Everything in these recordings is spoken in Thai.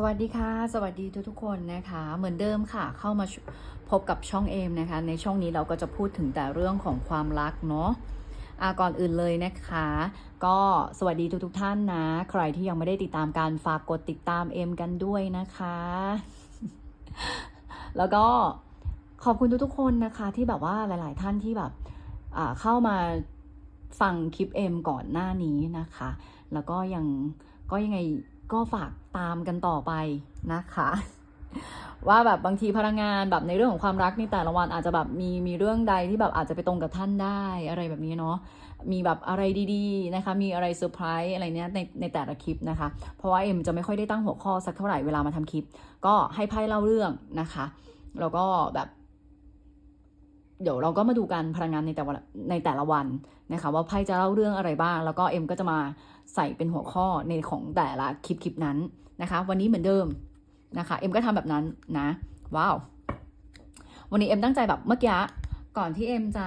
สวัสดีค่ะ สวัสดีทุกทุกๆคนนะคะ เหมือนเดิมค่ะ เข้ามาพบกับช่องเอมนะคะ ในช่องนี้เราก็จะพูดถึงแต่เรื่องของความรักเนาะอะก่อนอื่นเลยนะคะ ก็สวัสดีทุกทุกๆท่านนะ ใครที่ยังไม่ได้ติดตามการฝากกดติดตามเอมกันด้วยนะคะ แล้วก็ขอบคุณทุกๆคนนะคะ ที่แบบว่าหลาย ๆ ท่านที่แบบเข้ามาฟังคลิปเอมก่อนหน้านี้นะคะ แล้วก็ยังก็ยังไง ก็ฝากตามกันต่อไปนะคะ ว่าแบบบางทีพลังงานแบบในเรื่องของความรักในแต่ละวันอาจจะแบบมีมีเรื่องใดที่แบบอาจจะไปตรงกับท่านได้อะไรแบบนี้เนาะมีแบบอะไรดีๆนะคะ มีอะไรเซอร์ไพรส์อะไรเนี้ยในในแต่ละคลิปนะคะ เพราะว่าเอ็มจะไม่ค่อยได้ตั้งหัวข้อสักเท่าไหร่เวลามาทำคลิป ก็ให้ไพ่เล่าเรื่องนะคะแล้วก็แบบเดี๋ยวเราก็มาดูกันพลังงานในแต่ละในแต่ละวันนะคะ ว่าไพ่จะเล่าเรื่องอะไรบ้าง แล้วก็เอ็มก็จะมา ใส่เป็นหัวข้อในของแต่ละคลิปคลิปนั้นนะคะ วันนี้เหมือนเดิมนะคะ เอ็มก็ทำแบบนั้นนะ ว้าว วันนี้เอ็มตั้งใจแบบเมื่อกี้ก่อนที่เอ็มจะ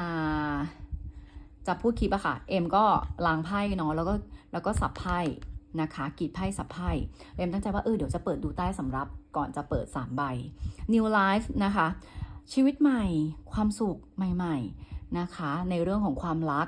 จะพูดคลิปอะค่ะ เอ็มก็ล้างไพ่เนาะแล้วก็แล้วก็สับไพ่นะคะกีดไพ่สับไพ่เอ็มตั้งใจว่าเออเดี๋ยวจะเปิดดูใต้สำรับก่อนจะเปิดสามใบ New Life นะคะ ชีวิตใหม่ ความสุขใหม่ ๆนะคะ ในเรื่องของความรัก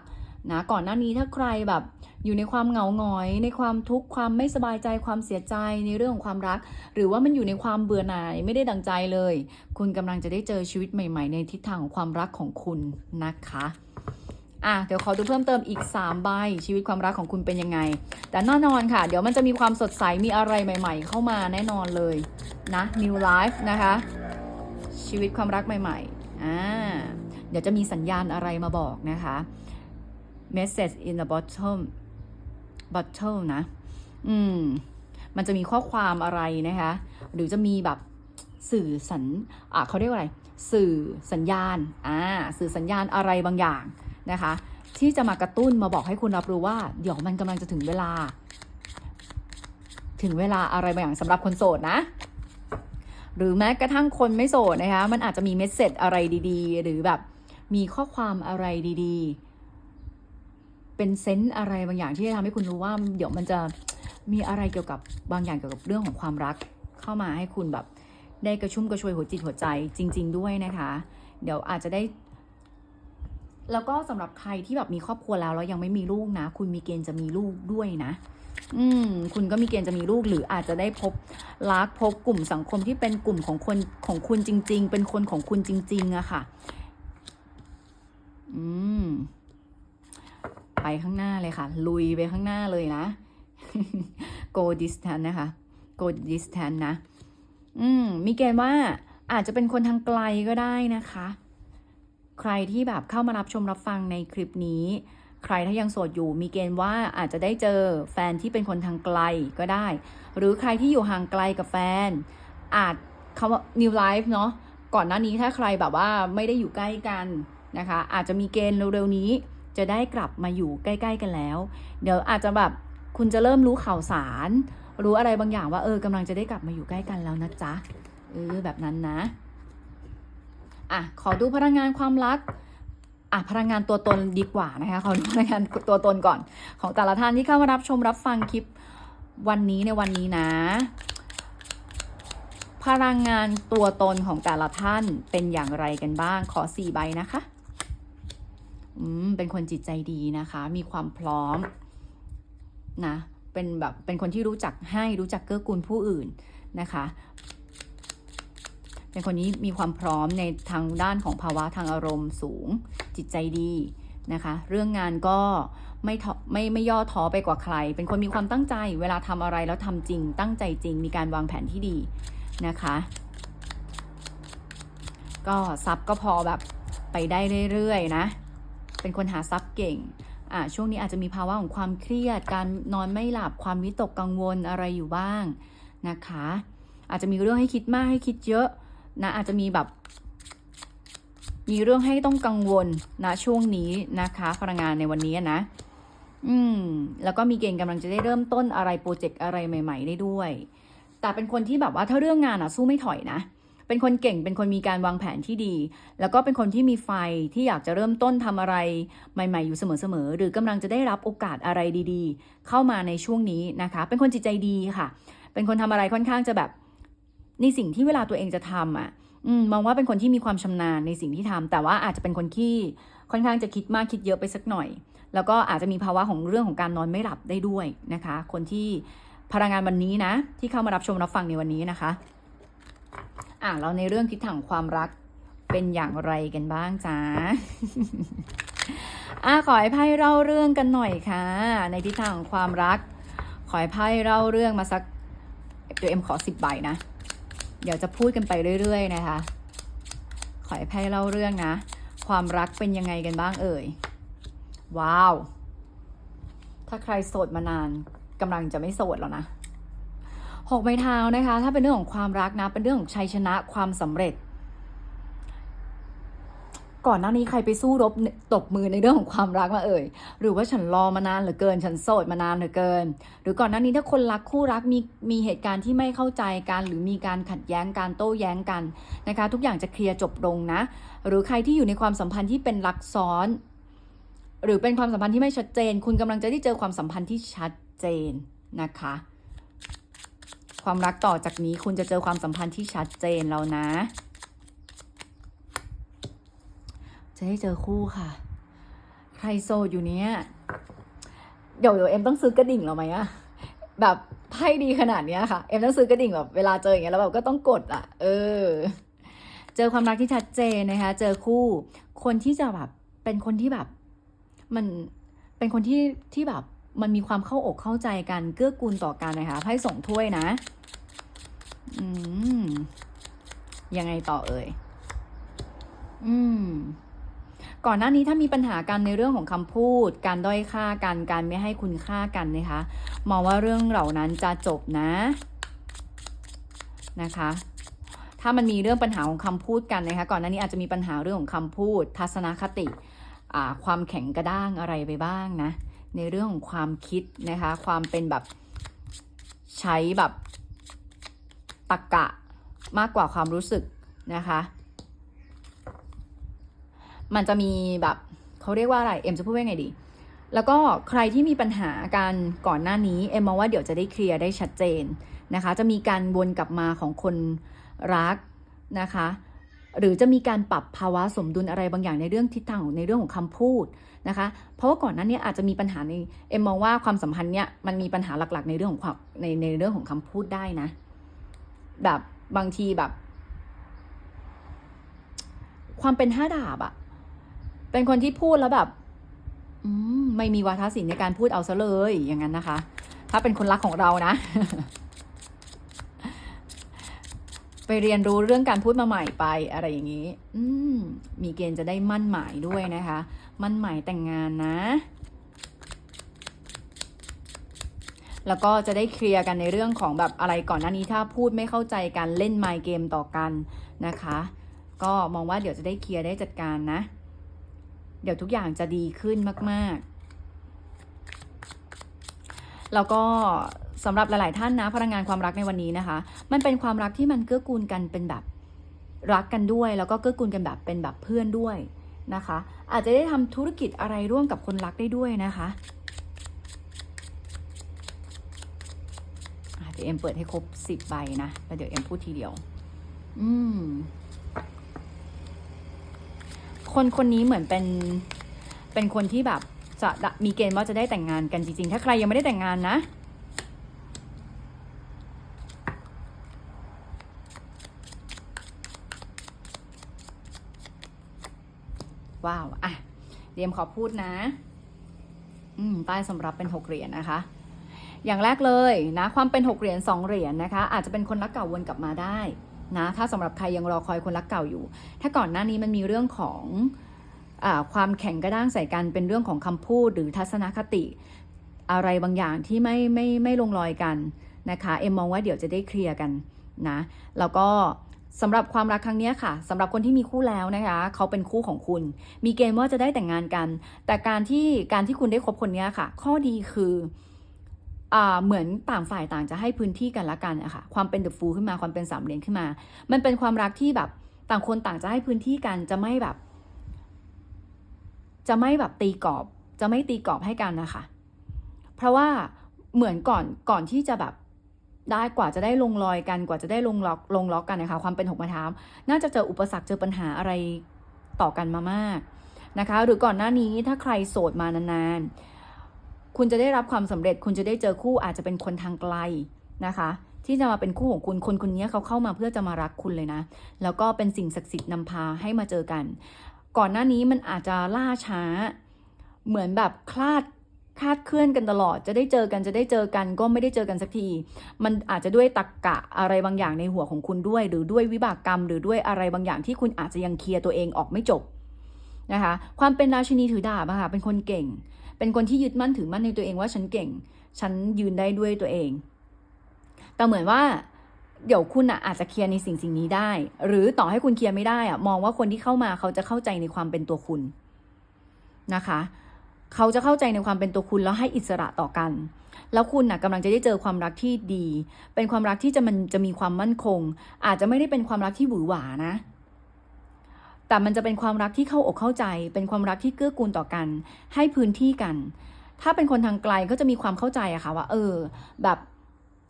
นะก่อนหน้านี้ถ้าใครแบบอยู่ในความเหงาหงอย ในความทุกข์ความไม่สบายใจความเสียใจในเรื่องของความรัก หรือว่ามันอยู่ในความเบื่อหน่ายไม่ได้ดังใจเลย คุณกำลังจะได้เจอชีวิตใหม่ ๆ ในทิศทางของความรักของคุณนะคะอะเดี๋ยวขอดูเพิ่มเติมอีก 3 ใบ ชีวิตความรักของคุณเป็นยังไง แต่แน่นอนค่ะ เดี๋ยวมันจะมีความสดใสมีอะไรใหม่ ๆ เข้ามาแน่นอนเลยนะ New Life นะคะ ชีวิตความรักใหม่ๆอ่าเดี๋ยวจะมีสัญญาณอะไรมาบอกนะคะ message in the bottom bottle นะ อืม มันจะมีข้อความอะไรนะคะ หรือจะมีแบบสื่อสัญอะเขาเรียกว่าอะไร สื่อสัญญาณ อ่า สื่อสัญญาณอะไรบางอย่างนะคะ ที่จะมากระตุ้นมาบอกให้คุณรับรู้ว่า เดี๋ยวมันกำลังจะถึงเวลา ถึงเวลาอะไรบางอย่างสำหรับคนโสดนะหรือแม้กระทั่งคนไม่โสดนะคะ มันอาจจะมีเมสเซจอะไรดีๆ หรือแบบมีข้อความอะไรดี ๆ เป็นเซนส์อะไรบางอย่างที่จะทำให้คุณรู้ว่า เดี๋ยวมันจะมีอะไรเกี่ยวกับบางอย่างเกี่ยวกับเรื่องของความรัก เข้ามาให้คุณแบบ ได้กระชุ่มกระชวยหัวจิตหัวใจจริง ๆ ด้วยนะคะ เดี๋ยวอาจจะได้ แล้วก็สำหรับใครที่แบบมีครอบครัวแล้วแล้วยังไม่มีลูกนะ คุณมีเกณฑ์จะมีลูกด้วยนะ อืม คุณก็มีเกณฑ์จะมีลูกหรืออาจจะได้พบรักพบกลุ่มสังคมที่เป็นกลุ่มของคนของคุณจริง ๆ เป็นคนของคุณจริง ๆอะค่ะ อืม ไปข้างหน้าเลยค่ะ ลุยไปข้างหน้าเลยนะ go distance นะคะ go distance นะ อืม มีเกณฑ์ว่าอาจจะเป็นคนทางไกลก็ได้นะคะ ใครที่แบบเข้ามารับชมรับฟังในคลิปนี้ ใครถ้ายังโสดอยู่ มีเกณฑ์ว่าอาจจะได้เจอแฟนที่เป็นคนทางไกลก็ได้ หรือใครที่อยู่ห่างไกลกับแฟน อาจคำว่า new life เนาะ ก่อนหน้านี้ถ้าใครแบบว่าไม่ได้อยู่ใกล้กันนะคะ อาจจะมีเกณฑ์เร็วๆนี้ จะได้กลับมาอยู่ใกล้ ๆ กันแล้ว เดี๋ยวอาจจะแบบคุณจะเริ่มรู้ข่าวสาร รู้อะไรบางอย่างว่าเออกำลังจะได้กลับมาอยู่ใกล้กันแล้วนะจ๊ะเออแบบนั้นนะอะขอดูพลังงานความรักอะพลังงานตัวตนดีกว่านะคะขอดูพลังงานตัวตนก่อน ของแต่ละท่านที่เข้ามารับชมรับฟังคลิปวันนี้ในวันนี้นะ พลังงานตัวตนของแต่ละท่านเป็นอย่างไรกันบ้างขอสี่ใบนะคะ เป็นคนจิตใจดีนะคะ มีความพร้อมนะ เป็นแบบเป็นคนที่รู้จักให้รู้จักเกื้อกูลผู้อื่นนะคะ เป็นคนนี้มีความพร้อมในทางด้านของภาวะทางอารมณ์สูง จิตใจดีนะคะ เรื่องงานก็ไม่ทอไม่ไม่ย่อท้อไปกว่าใคร เป็นคนมีความตั้งใจ เวลาทำอะไรแล้วทำจริง ตั้งใจจริง มีการวางแผนที่ดีนะคะ ก็ทรัพย์ก็พอแบบไปได้เรื่อยๆนะ เป็นคนหาทรัพย์เก่งอ่าช่วงนี้อาจจะมีภาวะของความเครียด การนอนไม่หลับความวิตกกังวลอะไรอยู่บ้างนะคะ อาจจะมีเรื่องให้คิดมากให้คิดเยอะนะอาจจะมีแบบ มีเรื่องให้ต้องกังวลนะช่วงนี้นะคะ พลังงานในวันนี้นะ อืมแล้วก็มีเกณฑ์กำลังจะได้เริ่มต้นอะไรโปรเจกต์อะไรใหม่ ๆ ได้ด้วย แต่เป็นคนที่แบบว่าถ้าเรื่องงานอะสู้ไม่ถอยนะ เป็นคนเก่ง เป็นคนมีการวางแผนที่ดี แล้วก็เป็นคนที่มีไฟที่อยากจะเริ่มต้นทำอะไรใหม่ ๆ อยู่เสมอๆ หรือกำลังจะได้รับโอกาสอะไรดีๆ เข้ามาในช่วงนี้นะคะ เป็นคนจิตใจดีค่ะ เป็นคนทำอะไรค่อนข้างจะแบบในสิ่งที่เวลาตัวเองจะทำอะอมมองว่าเป็นคนที่มีความชำนาญในสิ่งที่ทำแต่ว่าอาจจะเป็นคนที่ค่อนข้างจะคิดมากคิดเยอะไปสักหน่อย แล้วก็อาจจะมีภาวะของเรื่องของการนอนไม่หลับได้ด้วยนะคะ คนที่พลังงานวันนี้นะ ที่เข้ามารับชมรับฟังในวันนี้นะคะ อะเราในเรื่องทิศทางความรักเป็นอย่างไรกันบ้างจ้าอะขอให้ไพ่เล่าเรื่องกันหน่อยค่ะ ในทิศทางของความรัก ขอให้ไพ่เล่าเรื่องมาสักเดี๋ยวเอ็มขอสิบใบนะ เดี๋ยวจะพูดกันไปเรื่อย ๆ นะคะ ขอให้ไพ่เล่าเรื่องนะ ความรักเป็นยังไงกันบ้างเอ่ย ว้าว ถ้าใครโสดมานานกำลังจะไม่โสดแล้วนะ หกไม้เท้านะคะ ถ้าเป็นเรื่องของความรักนะ เป็นเรื่องของชัยชนะความสำเร็จ ก่อนหน้านี้ใครไปสู้รบตบมือในเรื่องของความรักมาเอ่ย หรือว่าฉันรอมานานเหลือเกิน ฉันโสดมานานเหลือเกิน หรือก่อนหน้านี้ถ้าคนรักคู่รักมีมีเหตุการณ์ที่ไม่เข้าใจกัน หรือมีการขัดแย้งการโต้แย้งกันนะคะ ทุกอย่างจะเคลียร์จบลงนะ หรือใครที่อยู่ในความสัมพันธ์ที่เป็นรักซ้อน หรือเป็นความสัมพันธ์ที่ไม่ชัดเจน คุณกำลังจะได้เจอความสัมพันธ์ที่ชัดเจนนะคะ ความรักต่อจากนี้คุณจะเจอความสัมพันธ์ที่ชัดเจนแล้วนะ จะได้เจอคู่ค่ะ ใครโสดอยู่เนี้ยเดี๋ยวเดี๋ยวเอ็มต้องซื้อกระดิ่งเราไหมอะแบบไพ่ดีขนาดเนี้ยค่ะ เอ็มต้องซื้อกระดิ่งแบบเวลาเจออย่างเงี้ยแล้วแบบก็ต้องกดอะเออ เจอความรักที่ชัดเจนนะคะ เจอคู่ คนที่จะแบบเป็นคนที่แบบ มันเป็นคนที่ที่แบบ มันมีความเข้าอกเข้าใจกันเกื้อกูลต่อกันนะคะไพ่ส่งถ้วยนะอืมยังไงต่อเอ่ยอืมก่อนหน้านี้ถ้ามีปัญหากันในเรื่องของคำพูด การด้อยค่ากัน การไม่ให้คุณค่ากันนะคะ มองว่าเรื่องเหล่านั้นจะจบนะ นะคะ ถ้ามันมีเรื่องปัญหาของคำพูดกันนะคะ ก่อนหน้านี้อาจจะมีปัญหาเรื่องของคำพูด ทัศนคติ ความแข็งกระด้างอะไรไปบ้างนะ ในเรื่องของความคิดนะคะ ความเป็นแบบใช้แบบตรกกะมากกว่าความรู้สึกนะคะ มันจะมีแบบเขาเรียกว่าอะไร เอ็มจะพูดว่าไงดี แล้วก็ใครที่มีปัญหาการก่อนหน้านี้ เอ็มมองว่าเดี๋ยวจะได้เคลียร์ได้ชัดเจนนะคะ จะมีการวนกลับมาของคนรักนะคะ หรือจะมีการปรับภาวะสมดุลอะไรบางอย่างในเรื่องทิศทางในเรื่องของคำพูดนะคะ เพราะว่าก่อนหน้านี้อาจจะมีปัญหาในเอ็มมองว่าความสัมพันธ์เนี้ยมันมีปัญหาหลักๆ ในเรื่องของความในในเรื่องของคำพูดได้นะ แบบบางทีแบบ ความเป็นห้าดาบอะเป็นคนที่พูดแล้วแบบมไม่มีวาทศิลป์ในการพูดเอาซะเลยอย่างนั้นนะคะ ถ้าเป็นคนรักของเรานะ เรียนรู้เรื่องการพูดมาใหม่ไปอะไรอย่างนี้ อืมมีเกณฑ์จะได้มั่นหมายด้วยนะคะ มั่นหมายแต่งงานนะ แล้วก็จะได้เคลียร์กันในเรื่องของแบบอะไรก่อนหน้านี้ถ้าพูดไม่เข้าใจกันเล่นไมค์เกมต่อกันนะคะ ก็มองว่าเดี๋ยวจะได้เคลียร์ได้จัดการนะ เดี๋ยวทุกอย่างจะดีขึ้นมาก ๆ แล้วก็ สำหรับหลาย ๆ ท่านนะพลังงานความรักในวันนี้นะคะ มันเป็นความรักที่มันเกื้อกูลกันเป็นแบบรักกันด้วย แล้วก็เกื้อกูลกันแบบเป็นแบบเพื่อนด้วยนะคะ อาจจะได้ทำธุรกิจอะไรร่วมกับคนรักได้ด้วยนะคะเดี๋ยวเอ็มเปิดให้ครบสิบใบนะแล้วเดี๋ยวเอ็มพูดทีเดียว อืมคนคนนี้เหมือนเป็นเป็นคนที่แบบจะดะมีเกณฑ์ว่าจะได้แต่งงานกันจริง ๆ ถ้าใครยังไม่ได้แต่งงานนะ ว้าวอะเดียมขอพูดนะ อืมใต้สำรับเป็นหกเหรียญนะคะ อย่างแรกเลยนะความเป็นหกเหรียญสองเหรียญนะคะ อาจจะเป็นคนรักเก่าวนกลับมาได้นะถ้าสำหรับใครยังรอคอยคนรักเก่าอยู่ ถ้าก่อนหน้านี้มันมีเรื่องของอความแข็งกระด้างใส่กันเป็นเรื่องของคำพูดหรือทัศนคติ อะไรบางอย่างที่ไม่ไม่ไม่ลงรอยกันนะคะ เอ็มมองว่าเดี๋ยวจะได้เคลียร์กันนะ แล้วก็ สำหรับความรักครั้งนี้ค่ะสำหรับคนที่มีคู่แล้วนะคะเขาเป็นคู่ของคุณ มีเกณฑ์ว่าจะได้แต่งงานกัน แต่การที่การที่คุณได้คบคนนี้ค่ะ ข้อดีคืออเหมือนต่างฝ่ายต่างจะให้พื้นที่กันละกันอะค่ะความเป็นเดอะฟูขึ้นมาความเป็นสามเหลี่ยมขึ้นมา มันเป็นความรักที่แบบต่างคนต่างจะให้พื้นที่กันจะไม่แบบ จะไม่แบบตีกรอบ จะไม่ตีกรอบให้กันนะคะ เพราะว่าเหมือนก่อนก่อนที่จะแบบ ได้กว่าจะได้ลงรอยกันกว่าจะได้ลงล็อกลงล็อกกันนะคะความเป็นหกม้เท้าน่าจะเจออุปสรรคเจอปัญหาอะไรต่อกันมามากนะคะ หรือก่อนหน้านี้ถ้าใครโสดมานานๆ คุณจะได้รับความสำเร็จ คุณจะได้เจอคู่อาจจะเป็นคนทางไกลนะคะ ที่จะมาเป็นคู่ของคุณคนคนนี้เขาเข้ามาเพื่อจะมารักคุณเลยนะ แล้วก็เป็นสิ่งศักดิ์สิทธิ์นำพาให้มาเจอกัน ก่อนหน้านี้มันอาจจะล่าช้าเหมือนแบบคลาด คาดเคลื่อนกันตลอด จะได้เจอกันจะได้เจอกันก็ไม่ได้เจอกันสักที มันอาจจะด้วยตักกะอะไรบางอย่างในหัวของคุณด้วย หรือด้วยวิบากกรรม หรือด้วยอะไรบางอย่างที่คุณอาจจะยังเคลียร์ตัวเองออกไม่จบนะคะความเป็นราชินีถือดาบค่ะเป็นคนเก่ง เป็นคนที่ยึดมั่นถือมั่นในตัวเองว่าฉันเก่ง ฉันยืนได้ด้วยตัวเอง แต่เหมือนว่าเดี๋ยวคุณอะอาจจะเคลียร์ในสิ่งสิ่งนี้ได้ หรือต่อให้คุณเคลียร์ไม่ได้อะมองว่าคนที่เข้ามาเขาจะเข้าใจในความเป็นตัวคุณนะคะ เขาจะเข้าใจในความเป็นตัวคุณแล้วให้อิสระต่อกัน แล้วคุณนะกำลังจะได้เจอความรักที่ดี เป็นความรักที่จะมันจะมีความมั่นคง อาจจะไม่ได้เป็นความรักที่หวือหวานะ แต่มันจะเป็นความรักที่เข้าอกเข้าใจ เป็นความรักที่เกื้อกูลต่อกัน ให้พื้นที่กัน ถ้าเป็นคนทางไกลก็จะมีความเข้าใจอะค่ะว่า เออ แบบ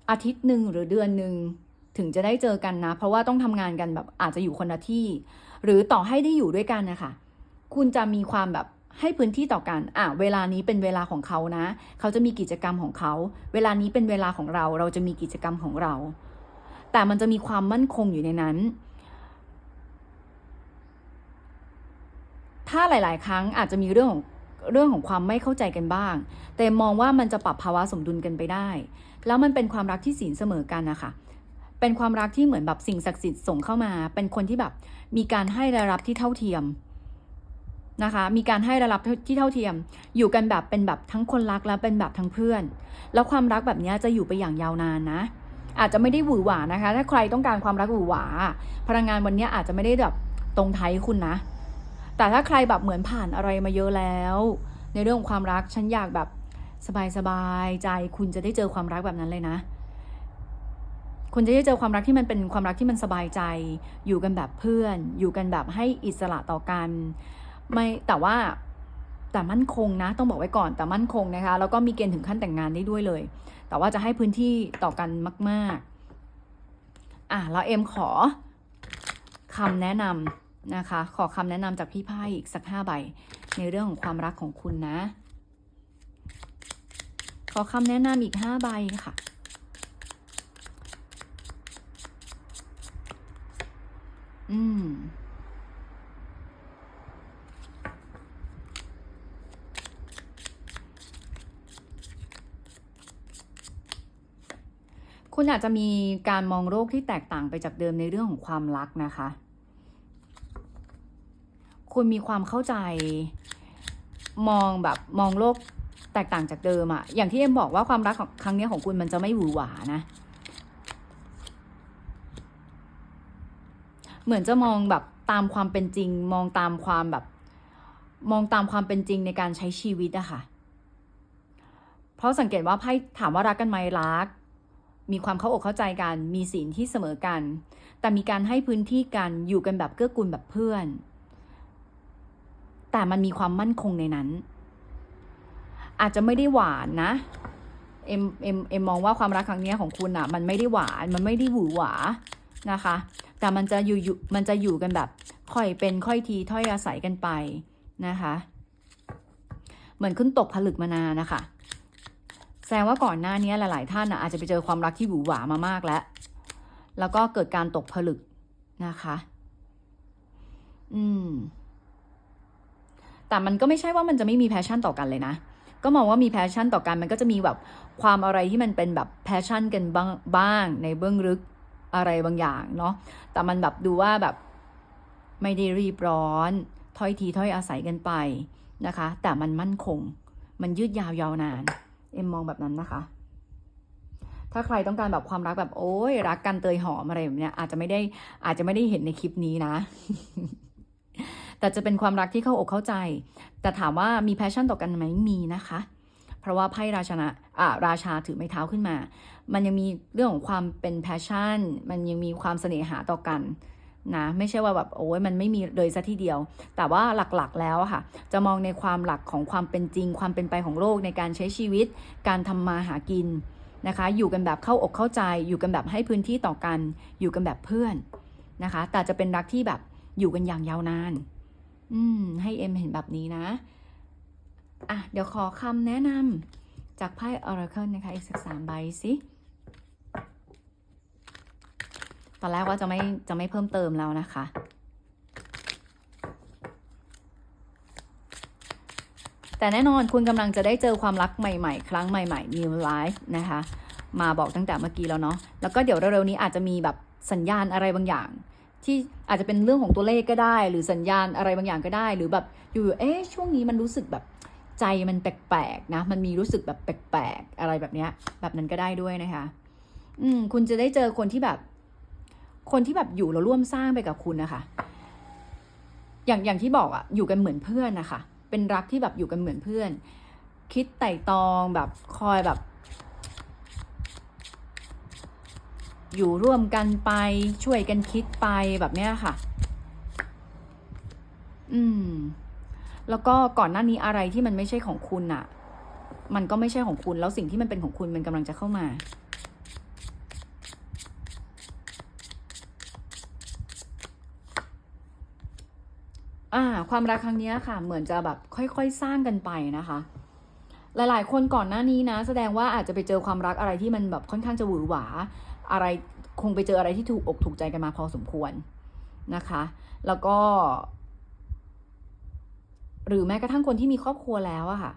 อาทิตย์หนึ่งหรือเดือนหนึ่งถึงจะได้เจอกันนะ เพราะว่าต้องทำงานกันแบบอาจจะอยู่คนละที่ หรือต่อให้ได้อยู่ด้วยกันนะคะคุณจะมีความแบบ ให้พื้นที่ต่อกันอะเวลานี้เป็นเวลาของเขานะ เขาจะมีกิจกรรมของเขา เวลานี้เป็นเวลาของเรา เราจะมีกิจกรรมของเรา แต่มันจะมีความมั่นคงอยู่ในนั้น ถ้าหลาย ๆ ครั้งอาจจะมีเรื่องของเรื่องของความไม่เข้าใจกันบ้าง แต่มองว่ามันจะปรับภาวะสมดุลกันไปได้ แล้วมันเป็นความรักที่ศีลเสมอกันนะคะ เป็นความรักที่เหมือนแบบสิ่งศักดิ์สิทธิ์ส่งเข้ามา เป็นคนที่แบบมีการให้และรับที่เท่าเทียม นะคะ มีการให้และรับที่เท่าเทียม อยู่กันแบบเป็นแบบทั้งคนรักและเป็นแบบทั้งเพื่อน แล้วความรักแบบนี้จะอยู่ไปอย่างยาวนานนะ อาจจะไม่ได้หวือหวานะคะ ถ้าใครต้องการความรักหวือหวา พลังงานวันนี้อาจจะไม่ได้แบบตรงไทยคุณนะ แต่ถ้าใครแบบเหมือนผ่านอะไรมาเยอะแล้ว ในเรื่องของความรักฉันอยากแบบสบายๆใจคุณจะได้เจอความรักแบบนั้นเลยนะคุณจะได้เจอความรักที่มันเป็นความรักที่มันสบายใจ อยู่กันแบบเพื่อน อยู่กันแบบให้อิสระต่อกัน ไม่แต่ว่าแต่มั่นคงนะ ต้องบอกไว้ก่อนแต่มั่นคงนะคะ แล้วก็มีเกณฑ์ถึงขั้นแต่งงานได้ด้วยเลย แต่ว่าจะให้พื้นที่ต่อกันมาก ๆ อะแล้วเอ็มขอคำแนะนำนะคะ ขอคำแนะนำจากพี่ไพ่อีกสักห้าใบ ในเรื่องของความรักของคุณนะ ขอคำแนะนำอีกห้าใบค่ะอืม คุณอาจจะมีการมองโลกที่แตกต่างไปจากเดิมในเรื่องของความรักนะคะ คุณมีความเข้าใจมองแบบมองโลกแตกต่างจากเดิมอะอย่างที่เอ็มบอกว่าความรักของครั้งนี้ของคุณมันจะไม่หวือหวานะ เหมือนจะมองแบบตามความเป็นจริง มองตามความแบบ มองตามความเป็นจริงในการใช้ชีวิตอะค่ะ เพราะสังเกตว่าไพ่ถามว่ารักกันไหมรัก มีความเข้าอกเข้าใจกัน มีศีลที่เสมอกัน แต่มีการให้พื้นที่กัน อยู่กันแบบเกื้อกูลแบบเพื่อน แต่มันมีความมั่นคงในนั้น อาจจะไม่ได้หวานนะ เอ็มเอ็มเอ็มมองว่าความรักครั้งนี้ของคุณอะมันไม่ได้หวาน มันไม่ได้หวือหวา นะคะ แต่มันจะอยู่อยู่มันจะอยู่กันแบบ ค่อยเป็นค่อยทีถ้อยอาศัยกันไปนะคะ เหมือนขึ้นตกผลึกมานานนะคะ ดงว่าก่อนหน้านี้หลาย ๆ ท่านอาจจะไปเจอความรักที่หวือหวามามากแล้ว แล้วก็เกิดการตกผลึกนะคะ อืม แต่มันก็ไม่ใช่ว่ามันจะไม่มีแพชชั่นต่อกันเลยนะ ก็มองว่ามีแพชชั่นต่อกันมันก็จะมีแบบความอะไรที่มันเป็นแบบแพชชั่นกันบ้างบ้างในเบื้องลึกอะไรบางอย่างเนาะ แต่มันแบบดูว่าแบบไม่ได้รีบร้อน ถ้อยทีถ้อยอาศัยกันไปนะคะ แต่มันมั่นคง มันยืดยาวยาวนาน เอ็มมองแบบนั้นนะคะ ถ้าใครต้องการแบบความรักแบบโอ้ยรักกันเตยหอมอะไรแบบเนี้ยอาจจะไม่ได้อาจจะไม่ได้เห็นในคลิปนี้นะ แต่จะเป็นความรักที่เข้าอกเข้าใจ แต่ถามว่ามีแพชชั่นต่อกันไหมมีนะคะ เพราะว่าไพ่ราชนะอ่าราชาถือไม้เท้าขึ้นมา มันยังมีเรื่องของความเป็นแพชชั่น มันยังมีความเสน่หาต่อกัน นะไม่ใช่ว่าแบบโอ้ยมันไม่มีเลยซะทีเดียว แต่ว่าหลักๆแล้วค่ะ จะมองในความหลักของความเป็นจริง ความเป็นไปของโลกในการใช้ชีวิต การทำมาหากินนะคะ อยู่กันแบบเข้าอกเข้าใจ อยู่กันแบบให้พื้นที่ต่อกัน อยู่กันแบบเพื่อนนะคะ แต่จะเป็นรักที่แบบอยู่กันอย่างยาวนาน อืมให้เอ็มเห็นแบบนี้นะอะเดี๋ยวขอคำแนะนำจากไพ่ Oracle นะคะอีกสักสามใบสิ ตอนแรกว่าจะไม่จะไม่เพิ่มเติมแล้วนะคะ แต่แน่นอนคุณกำลังจะได้เจอความรักใหม่ๆ ครั้งใหม่ๆ new life นะคะ มาบอกตั้งแต่เมื่อกี้แล้วเนาะ แล้วก็เดี๋ยวเร็วๆนี้อาจจะมีแบบสัญญาณอะไรบางอย่าง ที่อาจจะเป็นเรื่องของตัวเลขก็ได้ หรือสัญญาณอะไรบางอย่างก็ได้ หรือแบบอยู่ๆเอ๊ะช่วงนี้มันรู้สึกแบบใจมันแปลกๆนะ มันมีรู้สึกแบบแปลกๆอะไรแบบเนี้ย แบบนั้นก็ได้ด้วยนะคะ อืม คุณจะได้เจอคนที่แบบ คนที่แบบอยู่แล้วร่วมสร้างไปกับคุณนะคะ อย่างอย่างที่บอกอะอยู่กันเหมือนเพื่อนนะคะ เป็นรักที่แบบอยู่กันเหมือนเพื่อน คิดไต่ตองแบบคอยแบบ อยู่ร่วมกันไปช่วยกันคิดไปแบบเนี้ยค่ะ อืม แล้วก็ก่อนหน้านี้อะไรที่มันไม่ใช่ของคุณอะมันก็ไม่ใช่ของคุณแล้วสิ่งที่มันเป็นของคุณมันกำลังจะเข้ามา อ่า ความรักครั้งนี้ค่ะ เหมือนจะแบบค่อยๆสร้างกันไปนะคะ หลายๆ คนก่อนหน้านี้นะ แสดงว่าอาจจะไปเจอความรักอะไรที่มันแบบค่อนข้างจะหวือหวา อะไรคงไปเจออะไรที่ถูกอกถูกใจกันมาพอสมควรนะคะ แล้วก็ หรือแม้กระทั่งคนที่มีครอบครัวแล้วอะค่ะ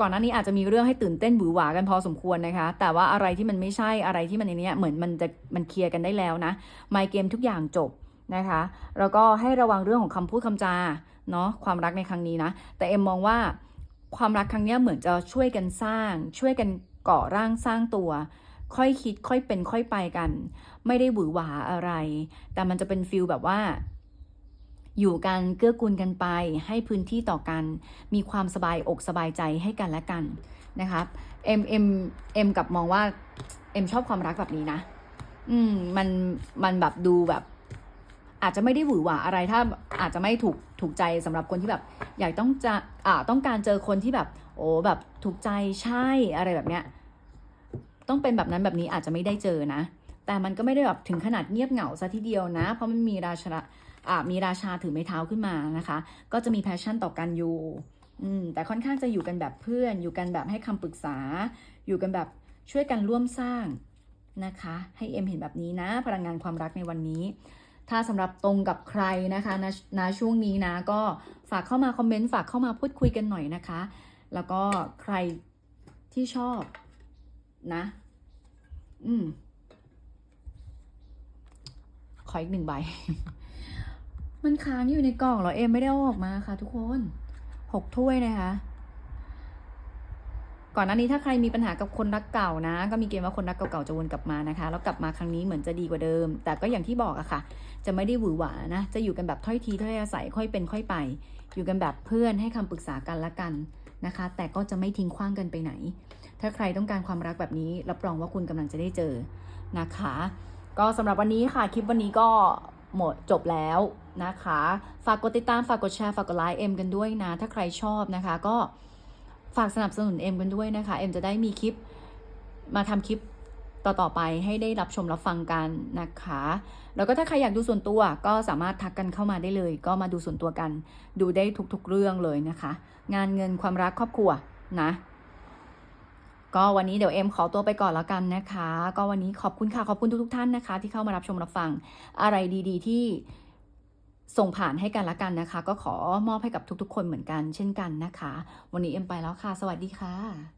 ก่อนหน้านี้อาจจะมีเรื่องให้ตื่นเต้นหวือหวากันพอสมควรนะคะ แต่ว่าอะไรที่มันไม่ใช่อะไรที่มันในนี้เหมือนมันจะมันเคลียร์กันได้แล้วนะไมเกมทุกอย่างจบ นะคะแล้วก็ให้ระวังเรื่องของคำพูดคำจาเนาะความรักในครั้งนี้นะ แต่เอ็มมองว่าความรักครั้งนี้เหมือนจะช่วยกันสร้าง ช่วยกันก่อร่างสร้างตัว ค่อยคิดค่อยเป็นค่อยไปกัน ไม่ได้หวือหวาอะไร แต่มันจะเป็นฟิลแบบว่า อยู่กันเกื้อกูลกันไป ให้พื้นที่ต่อกัน มีความสบายอกสบายใจให้กันและกันนะคะเอ็มเอ็มเอ็มกับมองว่าเอ็มชอบความรักแบบนี้นะ อืมมันมันแบบดูแบบ อาจจะไม่ได้หวือหวาอะไรถ้าอาจจะไม่ถูกถูกใจสำหรับคนที่แบบ อยากต้องจะอ่าต้องการเจอคนที่แบบ โอ้แบบถูกใจใช่อะไรแบบเนี้ยต้องเป็นแบบนั้นแบบนี้อาจจะไม่ได้เจอนะ แต่มันก็ไม่ได้แบบถึงขนาดเงียบเหงาซะทีเดียวนะ เพราะมันมีราชาอ่ามีราชาถือไม้เท้าขึ้นมานะคะ ก็จะมีแพชชั่นต่อกันอยู่อืมแต่ค่อนข้างจะอยู่กันแบบเพื่อน อยู่กันแบบให้คำปรึกษา อยู่กันแบบช่วยกันร่วมสร้างนะคะ ให้เอ็มเห็นแบบนี้นะ พลังงานความรักในวันนี้ ถ้าสำหรับตรงกับใครนะคะณณช่วงนี้นะก็ฝากเข้ามาคอมเมนต์ฝากเข้ามาพูดคุยกันหน่อยนะคะ แล้วก็ใครที่ชอบนะ อืมขออีกหนึ่งใบ มันค้างอยู่ในกล่องเหรอเอ็มไม่ได้ออกมาค่ะทุกคนหกถ้วยนะคะ ก่อนหน้านี้ถ้าใครมีปัญหากับคนรักเก่านะ ก็มีเกณฑ์ว่าคนรักเก่าๆจะวนกลับมานะคะ แล้วกลับมาครั้งนี้เหมือนจะดีกว่าเดิม แต่ก็อย่างที่บอกอะค่ะ จะไม่ได้หวือหวานะ จะอยู่กันแบบถ้อยทีถ้อยอาศัยค่อยเป็นค่อยไป อยู่กันแบบเพื่อนให้คำปรึกษากันละกันนะคะ แต่ก็จะไม่ทิ้งขว้างกันไปไหน ถ้าใครต้องการความรักแบบนี้ รับรองว่าคุณกำลังจะได้เจอนะคะ ก็สำหรับวันนี้ค่ะคลิปวันนี้ก็หมดจบแล้วนะคะ ฝากกดติดตาม ฝากกดแชร์ ฝากกดไลค์เอ็มกันด้วยนะ ถ้าใครชอบนะคะก็ ฝากสนับสนุนเอ็มกันด้วยนะคะ เอ็มจะได้มีคลิปมาทำคลิปต่อ ๆ ไปให้ได้รับชมรับฟังกันนะคะ แล้วก็ถ้าใครอยากดูส่วนตัวก็สามารถทักกันเข้ามาได้เลย ก็มาดูส่วนตัวกัน ดูได้ทุกๆเรื่องเลยนะคะ งานเงินความรักครอบครัวนะ ก็วันนี้เดี๋ยวเอ็มขอตัวไปก่อนแล้วกันนะคะ ก็วันนี้ขอบคุณค่ะ ขอบคุณทุกๆท่านนะคะ ที่เข้ามารับชมรับฟังอะไรดี ๆ ที่ ส่งผ่านให้กันละกันนะคะ ก็ขอมอบให้กับทุกๆ คนเหมือนกันเช่นกันนะคะ วันนี้เอ็มไปแล้วค่ะ สวัสดีค่ะ